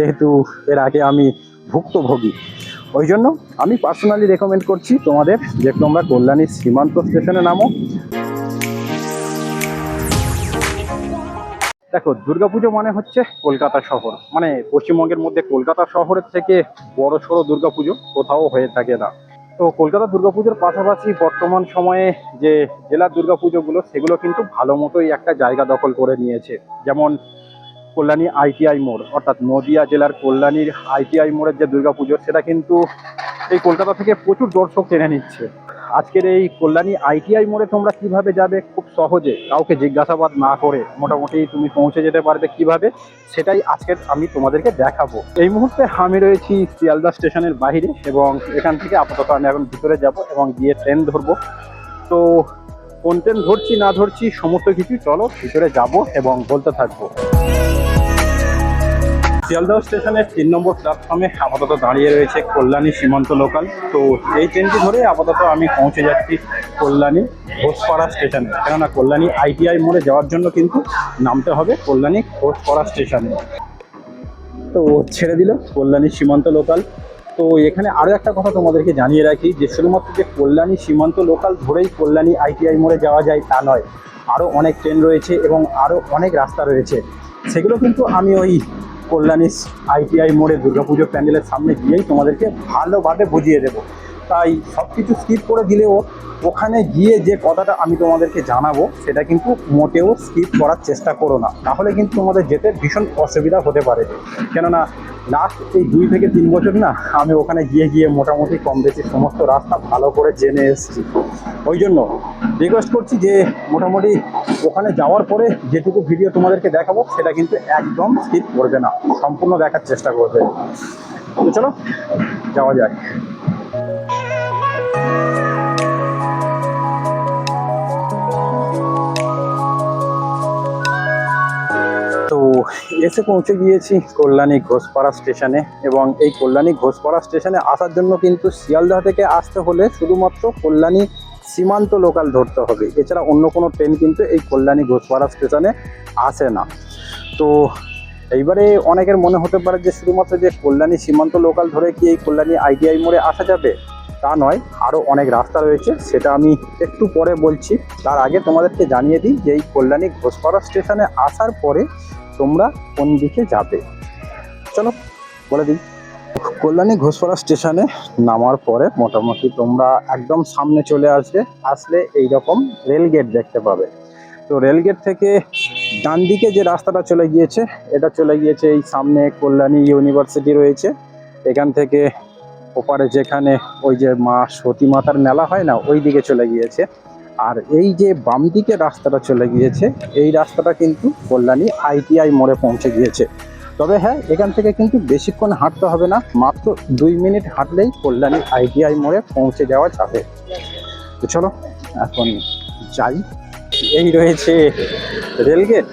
যেহেতু এর আগে আমি ভুক্তভোগী, ওই জন্য আমি পার্সোনালি রেকমেন্ড করছি তোমাদের যে তোমরা কল্যাণী সীমান্ত স্টেশনে নামো। দেখো, দুর্গাপুজো মানে হচ্ছে কলকাতা শহর মানে পশ্চিমবঙ্গের মধ্যে কলকাতা শহরের থেকে বড় সড়ো দুর্গাপুজো কোথাও হয়ে থাকে না। তো কলকাতা দুর্গাপুজোর পাশাপাশি বর্তমান সময়ে যে জেলার দুর্গাপুজোগুলো, সেগুলো কিন্তু ভালো মতোই একটা জায়গা দখল করে নিয়েছে। যেমন কল্যাণী আইটিআই মোড়, অর্থাৎ নদিয়া জেলার কল্যাণীর আইটিআই মোড়ের যে দুর্গাপুজো সেটা কিন্তু এই কলকাতা থেকে প্রচুর দর্শক টেনে নিচ্ছে। আজকের এই কল্যাণী আইটিআই মোড়ে তোমরা কীভাবে যাবে খুব সহজে, কাউকে জিজ্ঞাসাবাদ না করে মোটামুটি তুমি পৌঁছে যেতে পারবে কীভাবে, সেটাই আজকের আমি তোমাদেরকে দেখাবো। এই মুহূর্তে আমি রয়েছি শিয়ালদা স্টেশনের বাইরে এবং এখান থেকে আপাতত আমি এখন ভিতরে যাব এবং গিয়ে ট্রেন ধরবো। তো কোন ট্রেন ধরছি না ধরছি সমস্ত কিছু চলো ভিতরে যাব এবং বলতে থাকব। শিয়ালদহ স্টেশনের তিন নম্বর প্ল্যাটফর্মে আপাতত দাঁড়িয়ে রয়েছে কল্যাণী সীমান্ত লোকাল তো এই ট্রেনটি ধরে আপাতত আমি পৌঁছে যাচ্ছি কল্যাণী ঘোষপাড়া স্টেশনে। কেননা কল্যাণী আইটিআই মোড়ে যাওয়ার জন্য কিন্তু নামতে হবে কল্যাণী ঘোষপাড়া স্টেশনে। তো ছেড়ে দিল কল্যাণী সীমান্ত লোকাল তো এখানে আরও একটা কথা তোমাদেরকে জানিয়ে রাখি যে, শুধুমাত্র যে কল্যাণী সীমান্ত লোকাল ধরেই কল্যাণী আইটিআই মোড়ে যাওয়া যায় তা নয় আরও অনেক ট্রেন রয়েছে এবং আরও অনেক রাস্তা রয়েছে। সেগুলো কিন্তু আমি ওই কল্যাণী আইটিআই মোড়ে দুর্গাপুজো প্যান্ডেলের সামনে গিয়েই তোমাদেরকে ভালোভাবে বুঝিয়ে দেবো। তাই সব কিছু স্কিপ করে দিলেও ওখানে গিয়ে যে কথাটা আমি তোমাদেরকে জানাব, সেটা কিন্তু মোটেও স্কিপ করার চেষ্টা করো না। তাহলে কিন্তু তোমাদের যেতে ভীষণ অসুবিধা হতে পারে। কেননা লাস্ট এই দুই থেকে তিন বছর না, আমি ওখানে গিয়ে গিয়ে মোটামুটি কম বেশি সমস্ত রাস্তা ভালো করে জেনে এসেছি। ওই জন্য রিকোয়েস্ট করছি যে মোটামুটি ওখানে যাওয়ার পরে যেটুকু ভিডিও তোমাদেরকে দেখাবো, সেটা কিন্তু একদম স্কিপ করবে না। সম্পূর্ণ দেখার চেষ্টা করবে। চলো, যাওয়া তো এসে পৌঁছে গিয়েছি কল্যাণী ঘোষপাড়া স্টেশনে এবং এই কল্যাণী ঘোষপাড়া স্টেশনে আসার জন্য কিন্তু শিয়ালদহ থেকে আসতে হলে শুধুমাত্র কল্যাণী সীমান্ত লোকাল ধরতে হবে। এছাড়া অন্য কোনো ট্রেন কিন্তু এই কল্যাণী ঘোষপাড়া স্টেশনে আসে না। তো এইবারে অনেকের মনে হতে পারে যে শুধুমাত্র যে কল্যাণী সীমান্ত লোকাল ধরে কি এই কল্যাণী আইটিআই মোড়ে আসা যাবে? তা নয় আরও অনেক রাস্তা রয়েছে, সেটা আমি একটু পরে বলছি। তার আগে তোমাদেরকে জানিয়ে দিই যে এই কল্যাণী ঘোষপাড়া স্টেশনে আসার পরে তোমরা কোন দিকে যাবে। চলো, বলে দিই। কল্যাণী ঘোষপাড়া স্টেশনে নামার পরে মোটামুটি তোমরা একদম সামনে চলে আসবে, আসলে এই রকম রেল গেট দেখতে পাবে। তো রেল গেট থেকে ডান দিকে যে রাস্তাটা চলে গিয়েছে, এটা চলে গিয়েছে এই সামনে কল্যাণী ইউনিভার্সিটি রয়েছে। এখান থেকে ওপারে যেখানে ওই যে মা সতী মাতার মেলা হয় না, ওই দিকে চলে গিয়েছে। আর এই যে বাম দিকে রাস্তাটা চলে গিয়েছে, এই রাস্তাটা কিন্তু কল্যাণী আইটিআই মোড়ে পৌঁছে গিয়েছে। তবে হ্যাঁ এখান থেকে কিন্তু বেশিক্ষণ হাঁটতে হবে না, মাত্র দুই মিনিট হাঁটলেই কল্যাণী আইটিআই মোড়ে পৌঁছে যাওয়া যাবে। তো চলো, এখন যাই। এই রয়েছে রেলগেট,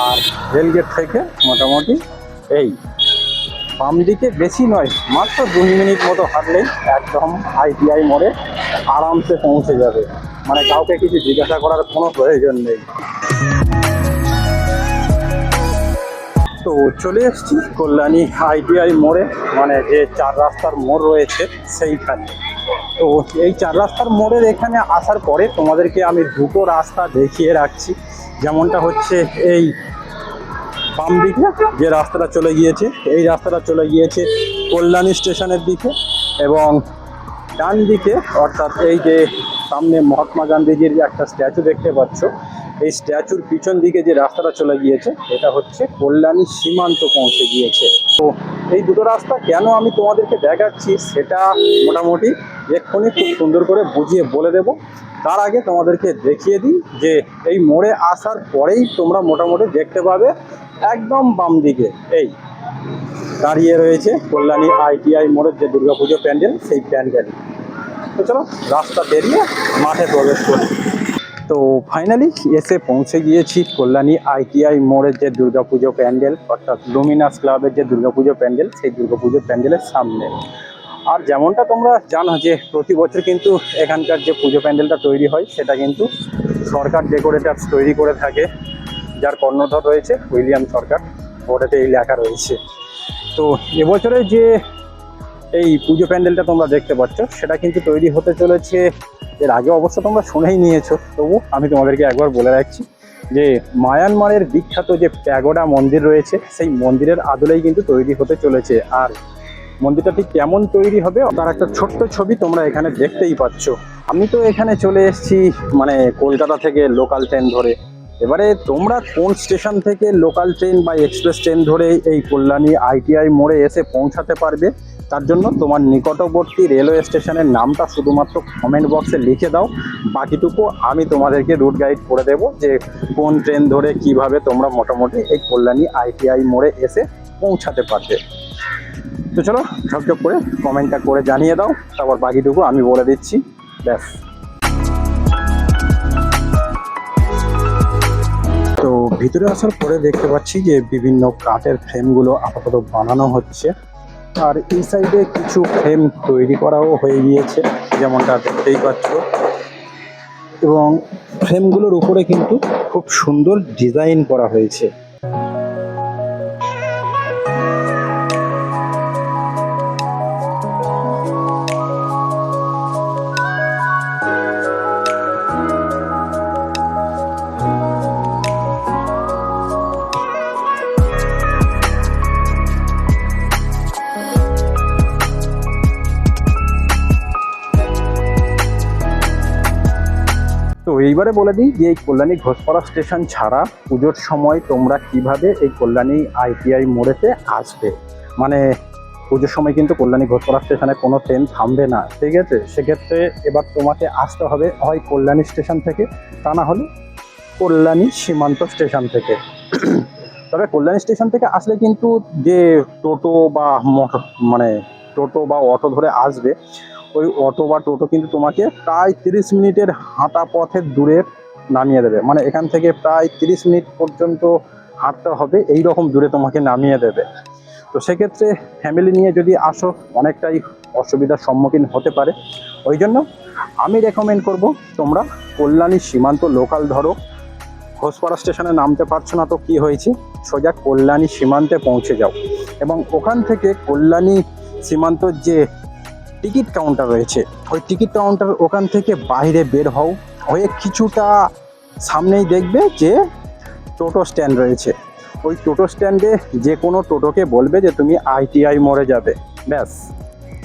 আর রেলগেট থেকে মোটামুটি এই বাম দিকে বেশি নয়, মাত্র দুই মিনিট মতো হাঁটলেই একদম আইটিআই মোড়ে আরামসে পৌঁছে যাবে। মানে কাউকে কিছু জিজ্ঞাসা করার কোনো প্রয়োজন নেই। তো চলে এসেছি কল্যাণী আইটিআই মোড়ে মানে যে চার রাস্তার মোড় রয়েছে সেইখানে। তো এই চার রাস্তার মোড়ের এখানে আসার পরে তোমাদেরকে আমি দুটো রাস্তা দেখিয়ে রাখছি। যেমনটা হচ্ছে এই বাম দিকে যে রাস্তাটা চলে গিয়েছে, এই রাস্তাটা চলে গিয়েছে কল্যাণী স্টেশনের দিকে এবং ডান দিকে, অর্থাৎ এই যে সামনে মহাত্মা গান্ধীজির একটা স্ট্যাচু দেখতে পাচ্ছ, এই স্ট্যাচুর পিছন দিকে যে রাস্তাটা চলে গিয়েছে, এটা হচ্ছে কল্যাণী সীমান্ত পৌঁছে গিয়েছে। তো এই দুটো রাস্তা কেন আমি তোমাদেরকে দেখাচ্ছি, সেটা মোটামুটি এক্ষুনি খুব সুন্দর করে বুঝিয়ে বলে দেব। তার আগে তোমাদেরকে দেখিয়ে দিই যে এই মোড়ে আসার পরেই তোমরা মোটামুটি দেখতে পাবে একদম বাম দিকে, এই দাঁড়িয়ে রয়েছে কল্যাণী আইটিআই মোড়ের যে দুর্গাপুজো প্যান্ডেল, সেই প্যান্ডেল। তো চলো, রাস্তা বেরিয়ে মাঠে প্রবেশ করি। তো ফাইনালি এসে পৌঁছে গিয়েছি কল্যাণী আইটিআই মোড়ের যে দুর্গাপুজো প্যান্ডেল, অর্থাৎ লুমিনাস ক্লাবের যে দুর্গাপুজো প্যান্ডেল, সেই দুর্গাপুজো প্যান্ডেলের সামনে। আর যেমনটা তোমরা জানো যে প্রতি বছর কিন্তু এখানকার যে পুজো প্যান্ডেলটা তৈরি হয়, সেটা কিন্তু সরকার ডেকোরেটার্স তৈরি করে থাকে। যার কর্ণধর রয়েছে, উইলিয়াম সরকার। ওটাতে এই লেখা রয়েছে। তো এবছরে যে এই পুজো প্যান্ডেলটা তোমরা দেখতে পাচ্ছ, সেটা কিন্তু তৈরি হতে চলেছে। এর আগে অবশ্য তোমরা শুনেই নিয়েছো, তবু আমি তোমাদেরকে একবার বলে রাখছি যে মায়ানমারের বিখ্যাত যে প্যাগোডা মন্দির রয়েছে, সেই মন্দিরের আদলেই কিন্তু তৈরি হতে চলেছে। আর মন্দিরটা ঠিক কেমন তৈরি হবে, তার একটা ছোট্ট ছবি তোমরা এখানে দেখতেই পাচ্ছ। আমি তো এখানে চলে এসেছি মানে কলকাতা থেকে লোকাল ট্রেন ধরে। এবারে তোমরা কোন স্টেশন থেকে লোকাল ট্রেন বা এক্সপ্রেস ট্রেন ধরে এই কল্যাণী আইটিআই মোড়ে এসে পৌঁছাতে পারবে? তার জন্য তোমার নিকটবর্তী রেলওয়ে স্টেশনের নামটা শুধুমাত্র কমেন্ট বক্সে লিখে দাও। বাকিটুকু আমি তোমাদেরকে রুট গাইড করে দেব যে কোন ট্রেন ধরে কীভাবে তোমরা মোটামুটি এই কল্যাণী আইটিআই মোড়ে এসে পৌঁছাতে পারবে। তো চলো ঝকঝক করে কমেন্টটা করে জানিয়ে দাও। তারপর বাকিটুকু আমি বলে দিচ্ছি। ব্যাস। ভিতরে আসার পরে দেখতে পাচ্ছি যে বিভিন্ন কাঠের ফ্রেমগুলো আপাতত বানানো হচ্ছে। আর এই সাইডে কিছু ফ্রেম তৈরি করাও হয়ে গিয়েছে, যেমনটা দেখতেই পাচ্ছ। এবং ফ্রেমগুলোর উপরে কিন্তু খুব সুন্দর ডিজাইন করা হয়েছে। তো এইবারে বলে দিই যে এই কল্যাণী ঘোষপাড়া স্টেশন ছাড়া পুজোর সময় তোমরা কীভাবে এই কল্যাণী আইটিআই মোড়েতে আসবে? মানে পুজোর সময় কিন্তু কল্যাণী ঘোষপাড়া স্টেশনে কোনো ট্রেন থামবে না, ঠিক আছে? সেক্ষেত্রে এবার তোমাকে আসতে হবে হয় কল্যাণী স্টেশন থেকে, তা না হলে কল্যাণী সীমান্ত স্টেশন থেকে। তবে কল্যাণী স্টেশন থেকে আসলে কিন্তু যে টোটো বা মানে টোটো বা অটো ধরে আসবে ওই অটো বা টোটো কিন্তু তোমাকে প্রায় তিরিশ মিনিটের হাঁটা পথের দূরে নামিয়ে দেবে। মানে এখান থেকে প্রায় তিরিশ মিনিট পর্যন্ত হাঁটতে হবে এই রকম দূরে তোমাকে নামিয়ে দেবে। তো সেক্ষেত্রে ফ্যামিলি নিয়ে যদি আসো, অনেকটাই অসুবিধার সম্মুখীন হতে পারে। ওই জন্য আমি রেকমেন্ড করব, তোমরা কল্যাণী সীমান্ত লোকাল ধরো। ঘোষপাড়া স্টেশনে নামতে পারছ না তো কি হয়েছে? সোজা কল্যাণী সীমান্তে পৌঁছে যাও। এবং ওখান থেকে কল্যাণী সীমান্তর যে টিকিট কাউন্টার রয়েছে। ওই টিকিট কাউন্টার ওখান থেকে বাইরে বের হও। হয়ে কিছুটা সামনেই দেখবে যে টোটো স্ট্যান্ড রয়েছে। ওই টোটো স্ট্যান্ডে যে কোনো টোটোকে বলবে যে তুমি আইটিআই মরে যাবে। ব্যাস,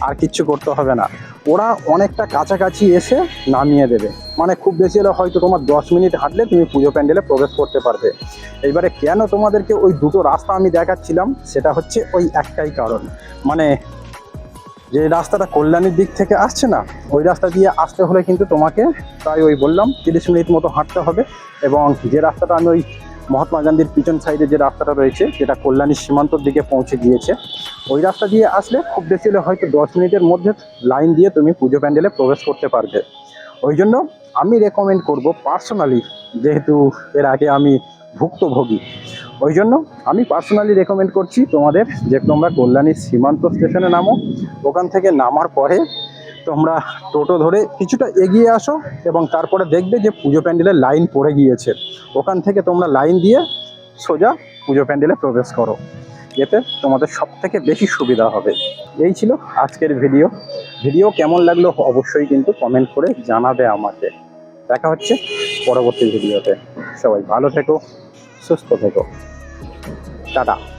আর কিচ্ছু করতে হবে না। ওরা অনেকটা কাছাকাছি এসে নামিয়ে দেবে। মানে খুব বেশি হলে হয়তো তোমার দশ মিনিট হাঁটলে তুমি পুজো প্যান্ডেলে প্রবেশ করতে পারবে। এইবারে কেন তোমাদেরকে ওই দুটো রাস্তা আমি দেখাচ্ছিলাম, সেটা হচ্ছে ওই একটাই কারণ। মানে যে রাস্তাটা কল্যাণীর দিক থেকে আসছে না, ওই রাস্তা দিয়ে আসতে হলে কিন্তু তোমাকে প্রায় ওই বললাম তিরিশ মিনিট মতো হাঁটতে হবে এবং যে রাস্তাটা আমি ওই মহাত্মা গান্ধীর পিছন সাইডে যে রাস্তাটা রয়েছে, যেটা কল্যাণীর সীমান্তর দিকে পৌঁছে গিয়েছে, ওই রাস্তা দিয়ে আসলে খুব বেশি হলে হয়তো দশ মিনিটের মধ্যে লাইন দিয়ে তুমি পুজো প্যান্ডেলে প্রবেশ করতে পারবে। ওই জন্য আমি রেকমেন্ড করব পার্সোনালি যেহেতু এর আগে আমি ভুক্তভোগী ওই জন্য আমি পার্সোনালি রেকমেন্ড করছি তোমাদের যে তোমরা কল্যাণী সীমান্ত স্টেশনে নামো। ওখান থেকে নামার পরে তোমরা টোটো ধরে কিছুটা এগিয়ে আসো এবং তারপরে দেখবে যে পুজো প্যান্ডেলের লাইন পড়ে গিয়েছে। ওখান থেকে তোমরা লাইন দিয়ে সোজা পুজো প্যান্ডেলে প্রবেশ করো। এতে তোমাদের সব থেকে বেশি সুবিধা হবে। এই ছিল আজকের ভিডিও ভিডিও কেমন লাগল অবশ্যই কিন্তু কমেন্ট করে জানাবে আমাকে। দেখা হচ্ছে পরবর্তী ভিডিওতে সবাই ভালো থেকো। সুস্থ থেকো। টাটা।